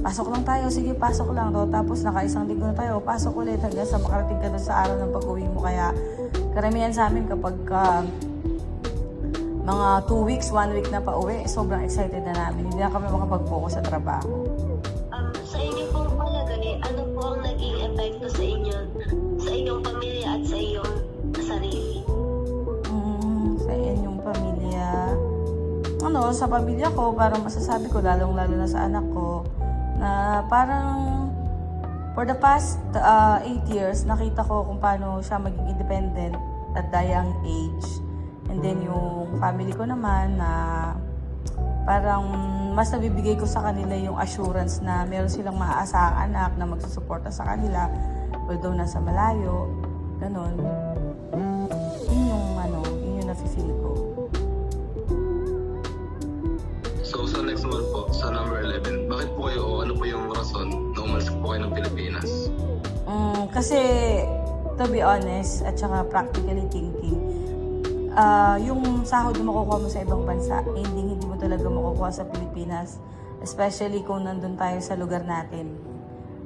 pasok lang tayo, sige pasok lang. No? Tapos nakaisang linggo na tayo, pasok ulit hanggang sa makarating ka doon sa araw ng pag-uwi mo. Kaya karamihan sa amin kapag ka, mga 2 weeks, 1 week na pa uwi, sobrang excited na namin. Hindi na kami makapag-focus sa trabaho. Um, sa inyo pong palagay, ano po ang naging epekto sa inyo, sa inyong pamilya at sa iyong sarili? Ano, sa pamilya ko, parang masasabi ko, lalong-lalo na sa anak ko, na parang for the past 8 years, nakita ko kung paano siya maging independent at the young age. And then yung family ko naman na parang mas nabibigay ko sa kanila yung assurance na meron silang maaasahang anak na magsusuporta sa kanila although nasa malayo. Ganon. Kasi, to be honest, at saka practically thinking, ah yung sahod na makukuha mo sa ibang bansa, eh, hindi, hindi mo talaga makukuha sa Pilipinas. Especially kung nandun tayo sa lugar natin.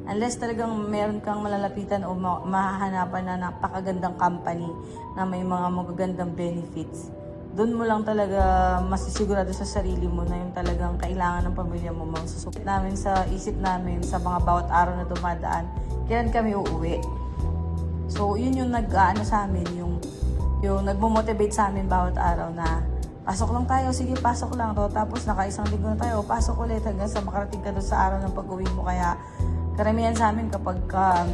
Unless talagang meron kang malalapitan o ma- mahahanapan na napakagandang company na may mga magagandang benefits, doon mo lang talaga masisigurado sa sarili mo na yung talagang kailangan ng pamilya mo magsusupit namin sa isip namin sa mga bawat araw na dumadaan, kailan kami uuwi. So, yun yung nag-ano sa amin, yung, yung nagmo-motivate sa amin bawat araw na pasok lang tayo, sige pasok lang. No? Tapos nakaisang linggo na tayo, pasok ulit hanggang sa makarating ka doon sa araw ng pag-uwi mo. Kaya karamihan sa amin kapag ka,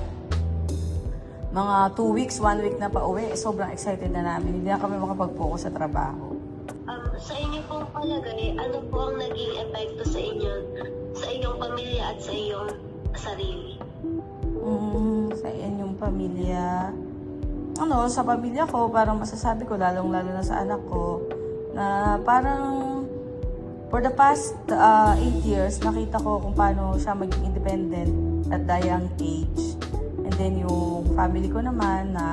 mga 2 weeks, 1 week na pa uwi, sobrang excited na namin. Hindi na kami makapag-focus sa trabaho. Um, sa inyo pong palagay, ano po ang naging epekto sa inyo, sa inyong pamilya at sa iyong sarili? Mm, sa inyong pamilya. Ano, sa pamilya ko, parang masasabi ko, lalong-lalo na sa anak ko, na parang for the past 8 years, nakita ko kung paano siya maging independent at the young age. And then yung family ko naman na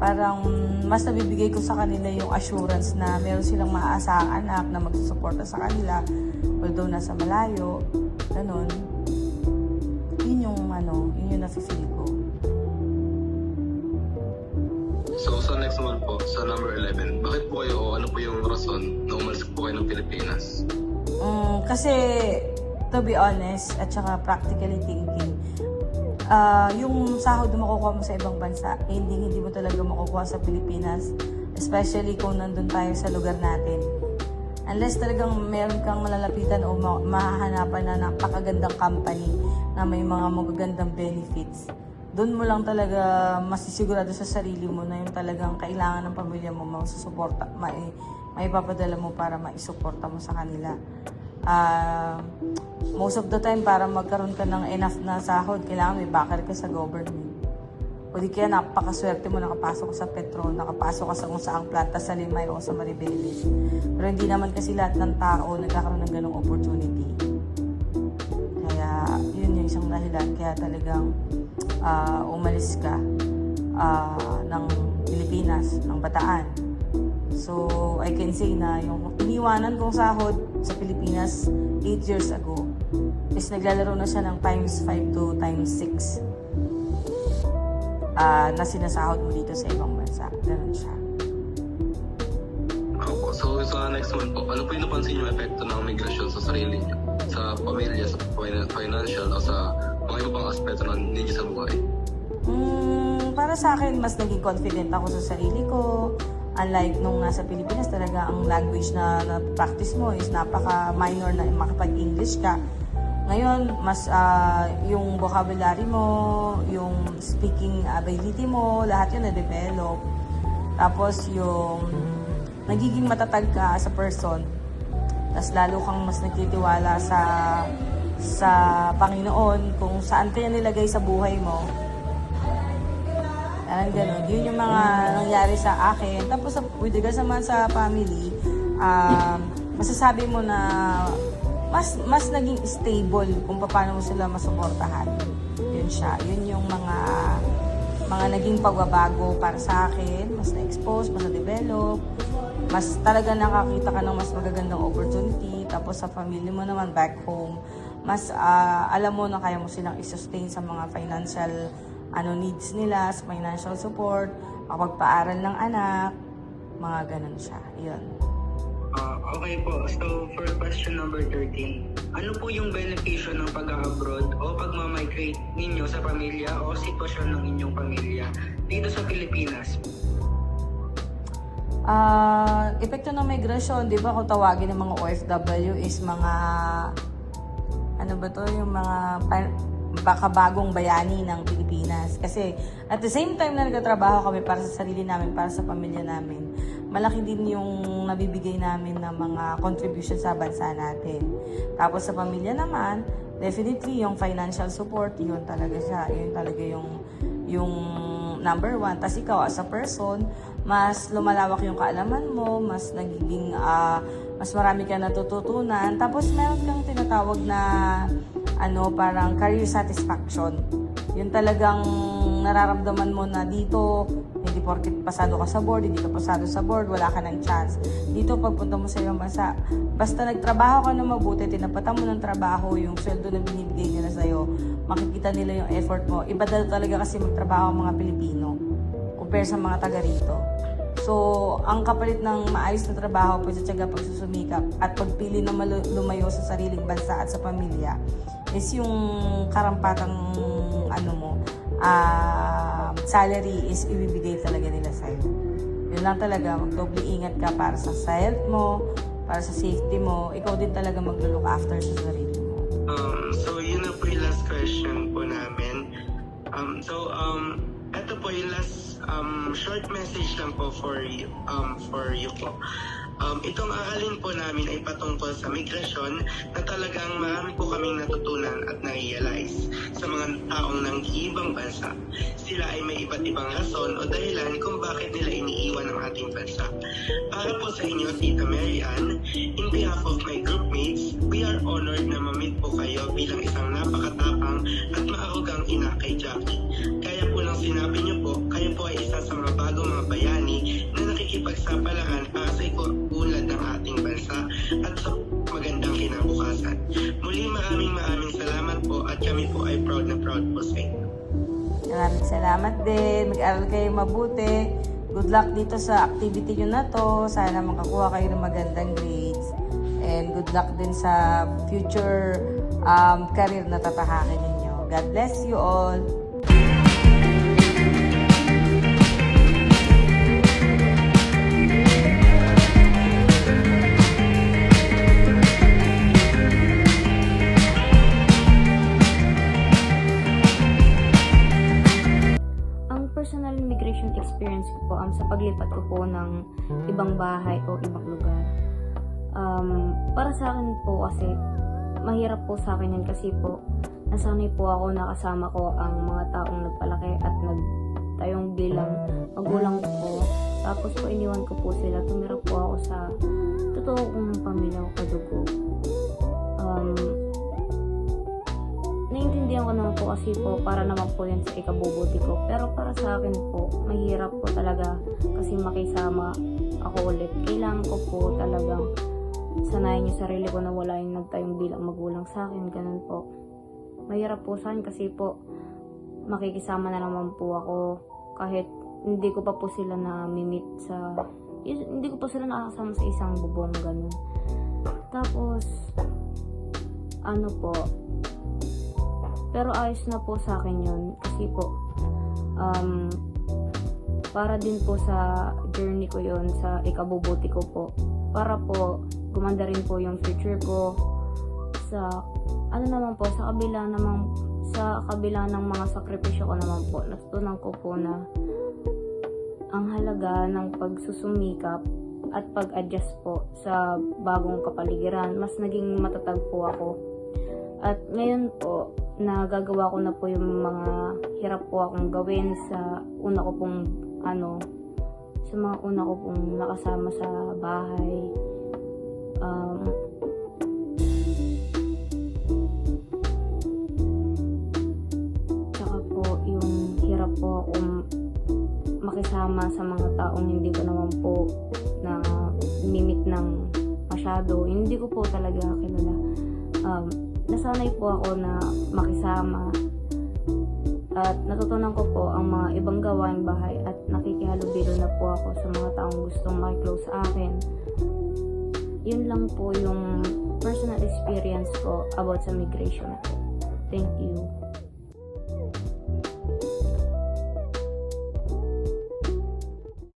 parang mas nabibigay ko sa kanila yung assurance na meron silang maaasahang anak na magsusuporta sa kanila although nasa malayo, ganun yun yung ano, yun yung nafe-feel ko. So sa next month po, sa number 11, bakit po kayo o ano po yung rason na umalis po kayo ng Pilipinas? Mm, kasi, to be honest, at saka practically thinking, ah yung sahod na makukuha mo sa ibang bansa, eh, hindi, hindi mo talaga makukuha sa Pilipinas. Especially kung nandun tayo sa lugar natin. Unless talagang meron kang malalapitan o ma- mahahanapan na napakagandang company na may mga magagandang benefits, doon mo lang talaga masisigurado sa sarili mo na yung talagang kailangan ng pamilya mo masusuporta, mai, maipapadala mo para maisuporta mo sa kanila. Ah, most of the time, para magkaroon ka ng enough na sahod, kailangan may backer ka sa government. O di kaya napakaswerte mo nakapasok ka sa Petron, nakapasok ka sa kung saang planta sa Limay o sa Maribeles. Pero hindi naman kasi lahat ng tao nagkakaroon ng ganong opportunity. Kaya yun yung isang dahilan. Kaya talagang ah, umalis ka ah, ng Pilipinas, ng Bataan. So, I can say na yung iniwanan kong sahod sa Pilipinas 8 years ago is naglalaro na siya ng times 5 to times 6 ah, na sinasahod mo dito sa ibang bansa. Ganun siya. Opo. So sa next month po, ano po yung napansin yung epekto ng migrasyon sa sarili niyo? Sa pamilya, sa fin- financial, o sa mga iba pang aspeto ng ninyo sa buhay? Mm, para sa akin, mas naging confident ako sa sarili ko. Unlike nung nasa Pilipinas, talaga ang language na na-practice mo is napaka-minor na makapag-English ka. Ngayon, mas ah, yung vocabulary mo, yung speaking ability mo, lahat yun na-develop. Tapos yung nagiging matatag ka as a person. Tapos lalo kang mas nagtitiwala sa sa Panginoon kung saan kanya nilagay sa buhay mo. Parang ganun. Yun yung mga nangyari sa akin. Tapos with regards naman sa family, um, masasabi mo na mas mas naging stable kung paano mo sila masuportahan. Yun siya. Yun yung mga mga naging pagbabago para sa akin. Mas na-expose, mas na-develop. Mas talaga nakakita ka ng mas magagandang opportunity. Tapos sa family mo naman, back home, mas ah, alam mo na kaya mo silang i-sustain sa mga financial ano needs nila, sa financial support, makapagpaaral ng anak, mga ganun siya. Yun. Okay po. So, for question number 13, ano po yung benepisyo ng pag-abroad o pag-migrate ninyo sa pamilya o sitwasyon ng inyong pamilya dito sa Pilipinas? Ah, epekto ng migration, 'di ba, kung tawagin ng mga OFW is mga ano ba 'to, yung mga baka bagong bayani ng Pilipinas. Kasi at the same time na nagtatrabaho kami para sa sarili namin, para sa pamilya namin, malaki din yung nabibigay namin ng mga contribution sa bansa natin. Tapos sa pamilya naman, definitely yung financial support, yun talaga siya. Yun talaga yung yung number one. Tapos ikaw as a person, mas lumalawak yung kaalaman mo, mas nagiging, ah, mas marami ka natututunan. Tapos meron kang tinatawag na, ano, parang career satisfaction. Yun talagang nararamdaman mo na dito, hindi pasado ka sa board, hindi ka pasado sa board, wala ka ng chance. Dito, pagpunta mo sa ibang bansa, basta nagtrabaho ka na mabuti, tinapatan mo ng trabaho, yung sweldo na binibigay nila sa'yo, makikita nila yung effort mo. Iba talaga kasi magtrabaho ang mga Pilipino compare sa mga taga rito. So, ang kapalit ng maayos na trabaho, pagtsatsaga, pagsusumikap, at pagpili na lumayo sa sariling bansa at sa pamilya, is yung karampatang ano mo, ah, salary is ibibigay talaga nila sa'yo. Yun lang talaga, magdoble ingat ka para sa health mo, para sa safety mo, ikaw din talaga maglo-look after sa sarili mo. Um, so, yun na po yung last question po namin. Um, so, um, ito po yung last um, short message lang po for you, um, for you po. Um, itong aralin po namin ay patungkol sa migrasyon na talagang marami po kaming natutunan at na-realize sa mga taong nang ibang bansa. Sila ay may iba't ibang rason o dahilan kung bakit nila iniiwan ang ating bansa. Para po sa inyo, Tita Mary Ann, in behalf of my groupmates, we are honored na mamit po kayo bilang isang napakatapang at maarugang ina kay Jackie. Kaya po lang sinabi niyo po, kayo po ay isa sa mga bagong mga bayani na nakikipagsapalaran para sa ikuulad ng ating bansa at sa magandang kinabukasan. Muli maraming maraming salamat po at kami po ay proud na proud po sa inyo. Maraming salamat din. Mag-aral kayo mabuti. Good luck dito sa activity nyo na to. Sana makakuha kayo ng magandang grades. And good luck din sa future um, career na tatahakin ninyo. God bless you all. Experience ko po um, sa paglipat ko po ng ibang bahay o ibang lugar. Um, para sa akin po kasi mahirap po sa akin yan kasi po nasanay po ako nakasama ko ang mga taong nagpalaki at nagtayong bilang magulang ko po. Tapos po iniwan ko po sila. Tumira po ako sa totoo kong pamilya ko kasi po para naman po yan sa ikabubuti ko. Pero para sa akin po, mahirap po talaga kasi makisama ako ulit. Kailangan ko po talagang sanayin yung sarili ko na wala yung nagtayong bilang magulang sa akin. Ganun po. Mahirap po sa akin kasi po makikisama na naman po ako kahit hindi ko pa po sila na mimit sa hindi ko pa sila nakakasama sa isang bubong ganun. Tapos ano po pero ayos na po sa akin yun. Kasi po um, para din po sa journey ko yun sa ikabubuti ko po para po gumanda rin po yung future ko. Sa ano naman po sa kabila naman sa kabila ng mga sakripisyo ko naman po natutunan ko po na ang halaga ng pagsusumikap at pag-adjust po sa bagong kapaligiran mas naging matatag po ako. At ngayon po, nagagawa ko na po yung mga hirap po akong gawin sa una ko pong ano, sa mga una ko pong nakasama sa bahay. Um, tsaka po yung hirap po akong makisama sa mga taong hindi ko naman po na mimit ng masyado. Hindi ko po talaga kilala. Um, nasanay po ako na makisama at natutunan ko po ang mga ibang gawaing bahay at nakikihalubilo na po ako sa mga taong gustong makiklose sa akin. Yun lang po yung personal experience ko about sa migration. Thank you.